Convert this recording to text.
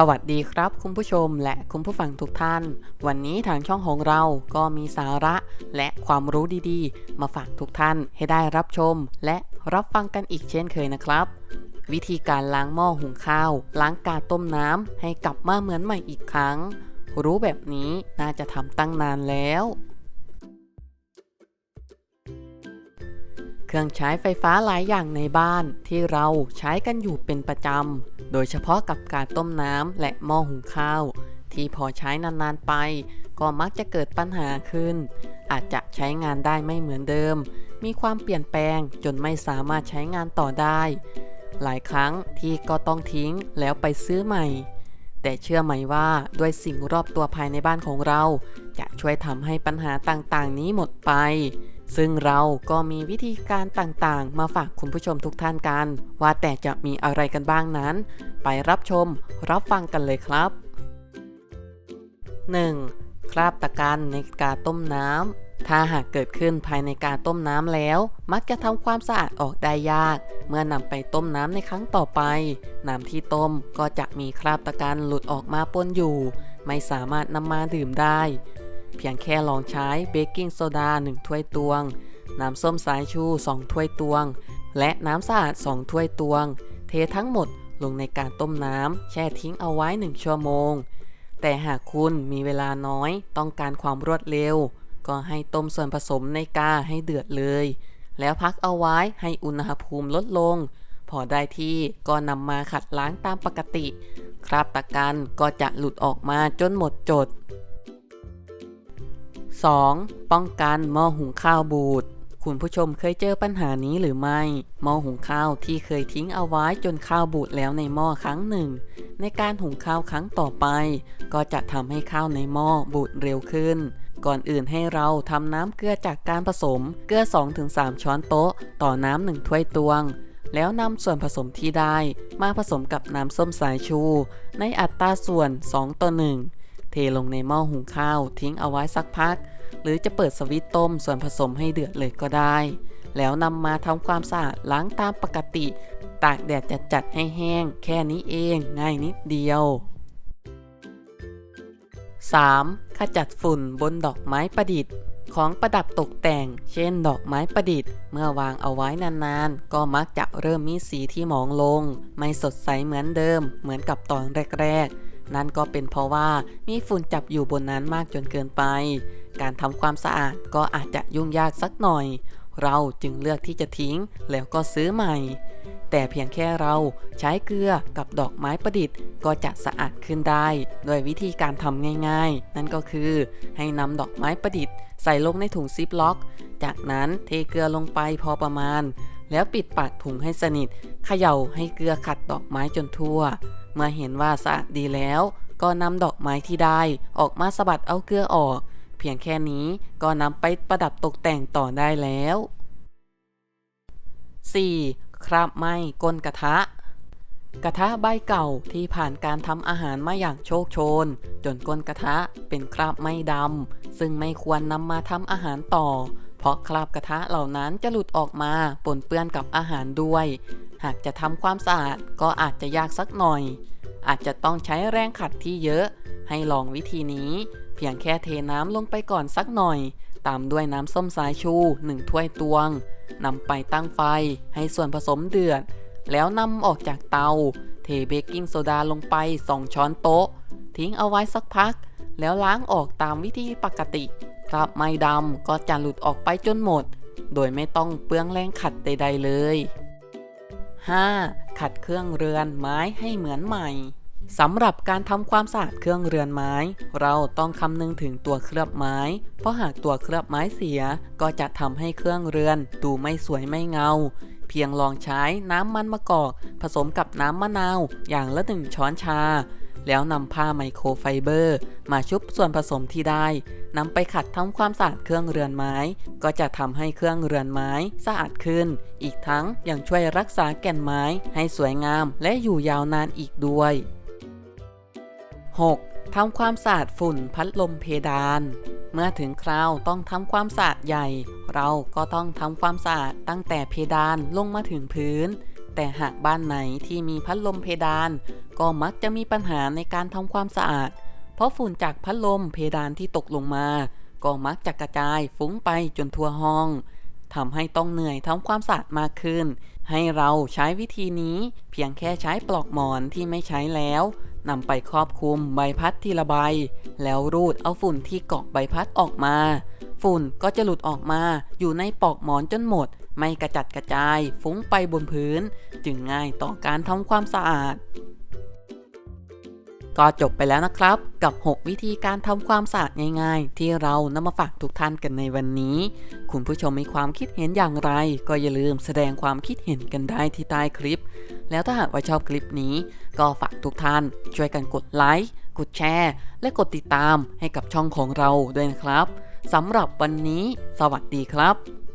สวัสดีครับคุณผู้ชมและคุณผู้ฟังทุกท่าน วันนี้ทางช่องของเราก็มีสาระและความรู้ดีๆ มาฝากทุกท่านให้ได้รับชม และรับฟังกันอีกเช่นเคยนะครับ วิธีการล้างหม้อหุงข้าว ล้างกาต้มน้ำให้กลับมาเหมือนใหม่อีกครั้ง รู้แบบนี้น่าจะทำตั้งนานแล้ว รื่องใช้ไฟฟ้าหลายอย่างในบ้านที่เราใช้กันอยู่เป็นประจำ โดยเฉพาะกับการต้มน้ำและหม้อหุงข้าว ที่พอใช้นานๆไป ก็มักจะเกิดปัญหาขึ้น อาจจะใช้งานได้ไม่เหมือนเดิม มีความเปลี่ยนแปลงจนไม่สามารถใช้งานต่อได้ หลายครั้งที่ก็ต้องทิ้งแล้วไปซื้อใหม่ แต่เชื่อไหมว่าด้วยสิ่งรอบตัวภายในบ้านของเรา จะช่วยทำให้ปัญหาต่างๆ นี้หมดไป ซึ่งเราก็มีวิธีการต่างๆ มาฝากคุณผู้ชมทุกท่านกัน ว่าแต่จะมีอะไรกันบ้างนั้น ไปรับชมรับฟังกันเลยครับ 1. คราบตะกันในกาต้มน้ำ ถ้าหากเกิดขึ้นภายในกาต้มน้ำแล้ว มักจะทำความสะอาดออกได้ยาก เมื่อนำไปต้มน้ำในครั้งต่อไป น้ำที่ต้มก็จะมีคราบตะกันหลุดออกมาปนอยู่ ไม่สามารถนำมาดื่มได้ เพียงแค่ลองใช้เบกกิ้งโซดา 1 ถ้วยตวง น้ำส้มสายชู 2 ถ้วยตวง และน้ำสะอาด 2 ถ้วยตวง เททั้งหมดลงในการต้มน้ำแช่ทิ้งเอาไว้ 1 ชั่วโมง แต่หากคุณมีเวลาน้อยต้องการความรวดเร็ว ก็ให้ต้มส่วนผสมในกาให้เดือดเลย แล้วพักเอาไว้ให้อุณหภูมิลดลง พอได้ที่ก็นำมาขัดล้างตามปกติ คราบตะกันก็จะหลุดออกมาจนหมดจด 2. ป้องกันหม้อหุงข้าวบูดคุณผู้ชมเคยเจอปัญหานี้หรือไม่ หม้อหุงข้าวที่เคยทิ้งเอาไว้จนข้าวบูดแล้วในหม้อครั้งหนึ่ง ในการหุงข้าวครั้งต่อไป ก็จะทำให้ข้าวในหม้อบูดเร็วขึ้น ก่อนอื่นให้เราทำน้ำเกลือจากการผสม เกลือ 2-3 ช้อนโต๊ะ ต่อน้ำหนึ่งถ้วยตวง แล้วนำส่วนผสมที่ได้ มาผสมกับน้ำส้มสายชู ในอัตราส่วน 2 ต่อ 1 ทลงในหม้อหุงข้าว ทิ้งเอาไว้สักพัก หรือจะเปิดสวิตต้มส่วนผสมให้เดือดเลยก็ได้ แล้วนำมาทำความสะอาดล้างตามปกติ ตากแดดจัดๆให้แห้ง แค่นี้เองง่ายนิดเดียว 3. ขจัดฝุ่นบนดอกไม้ประดิษฐ์ ของประดับตกแต่ง เช่น ดอกไม้ประดิษฐ์ เมื่อวางเอาไว้นานๆ ก็มักจะเริ่มมีสีที่หมองลง ไม่สดใสเหมือนเดิม เหมือนกับตอนแรกๆ นั่นก็เป็นเพราะว่ามีฝุ่นจับอยู่บนนั้นมากจนเกินไป การทำความสะอาดก็อาจจะยุ่งยากสักหน่อย เราจึงเลือกที่จะทิ้งแล้วก็ซื้อใหม่ แต่เพียงแค่เราใช้เกลือกับดอกไม้ประดิษฐ์ก็จะสะอาดขึ้นได้โดยวิธีการทำง่ายๆ นั่นก็คือให้นำดอกไม้ประดิษฐ์ใส่ลงในถุงซิปล็อก จากนั้นเทเกลือลงไปพอประมาณ แล้วปิดปากถุงให้สนิท เขย่าให้เกลือขัดดอกไม้จนทั่ว เมื่อเห็นว่าสะอาดดีแล้ว ก็นำดอกไม้ที่ได้ออกมาสะบัดเอาเกลือออก เพียงแค่นี้ก็นำไปประดับตกแต่งต่อได้แล้ว 4. คราบไหม้ก้นกระทะ กระทะใบเก่าที่ผ่านการทำอาหารมาอย่างโชคโชน จนก้นกระทะเป็นคราบไหม้ดำซึ่งไม่ควรนำมาทำอาหารต่อ เพราะคราบกระทะเหล่านั้นจะหลุดออกมาปนเปื้อนกับอาหารด้วย หากจะทำความสะอาดก็อาจจะยากสักหน่อย อาจจะต้องใช้แรงขัดที่เยอะ ให้ลองวิธีนี้ เพียงแค่เทน้ำลงไปก่อนสักหน่อย ตามด้วยน้ำส้มสายชู1ถ้วยตวงนำไปตั้งไฟให้ส่วนผสมเดือด แล้วนำออกจากเตา เทเบกกิ้งโซดาลงไป 2 ช้อนโต๊ะ ทิ้งเอาไว้สักพัก แล้วล้างออกตามวิธีปกติคราบไม้ดำก็จะหลุดออกไปจนหมด โดยไม่ต้องเปลืองแรงขัดใด ๆ เลย 5. ขัดเครื่องเรือนไม้ให้เหมือนใหม่สำหรับการทำความสะอาดเครื่องเรือนไม้ เราต้องคำนึงถึงตัวเคลือบไม้ เพราะหากตัวเคลือบไม้เสีย ก็จะทำให้เครื่องเรือนดูไม่สวยไม่เงา เพียงลองใช้น้ำมันมะกอก ผสมกับน้ำมะนาว อย่างละหนึ่งช้อนชา แล้วนำผ้าไมโครไฟเบอร์ มาชุบส่วนผสมที่ได้ นำไปขัดทำความสะอาดเครื่องเรือนไม้ ก็จะทำให้เครื่องเรือนไม้สะอาดขึ้น อีกทั้งยังช่วยรักษาแก่นไม้ให้สวยงามและอยู่ยาวนานอีกด้วย 6. ทำความสะอาดฝุ่นพัดลมเพดาน เมื่อถึงคราวต้องทำความสะอาดใหญ่ เราก็ต้องทำความสะอาดตั้งแต่เพดานลงมาถึงพื้น แต่หากบ้านไหนที่มีพัดลมเพดาน ก็มักจะมีปัญหาในการทำความสะอาด เพราะฝุ่นจากพัดลมเพดานที่ตกลงมา ก็มักจะกระจายฟุ้งไปจนทั่วห้องทำให้ต้องเหนื่อยทำความสะอาดมากขึ้น ให้เราใช้วิธีนี้เพียงแค่ใช้ปลอกหมอนที่ไม่ใช้แล้วนำไปครอบคลุมใบพัดทีละใบ แล้วรูดเอาฝุ่นที่เกาะใบพัดออกมา ฝุ่นก็จะหลุดออกมาอยู่ในปลอกหมอนจนหมด ไม่กระจัดกระจายฟุ้งไปบนพื้น จึงง่ายต่อการทำความสะอาด ก็จบไปแล้วนะครับกับ 6 วิธีการทำความสะอาดง่ายๆ ที่เรานำมาฝากทุกท่านกันในวันนี้ คุณผู้ชมมีความคิดเห็นอย่างไร ก็อย่าลืมแสดงความคิดเห็นกันได้ที่ใต้คลิป แล้วถ้าหากว่าชอบคลิปนี้ ก็ฝากทุกท่าน ช่วยกันกดไลค์กดแชร์ และกดติดตามให้กับช่องของเราด้วยนะครับสำหรับวันนี้ สวัสดีครับ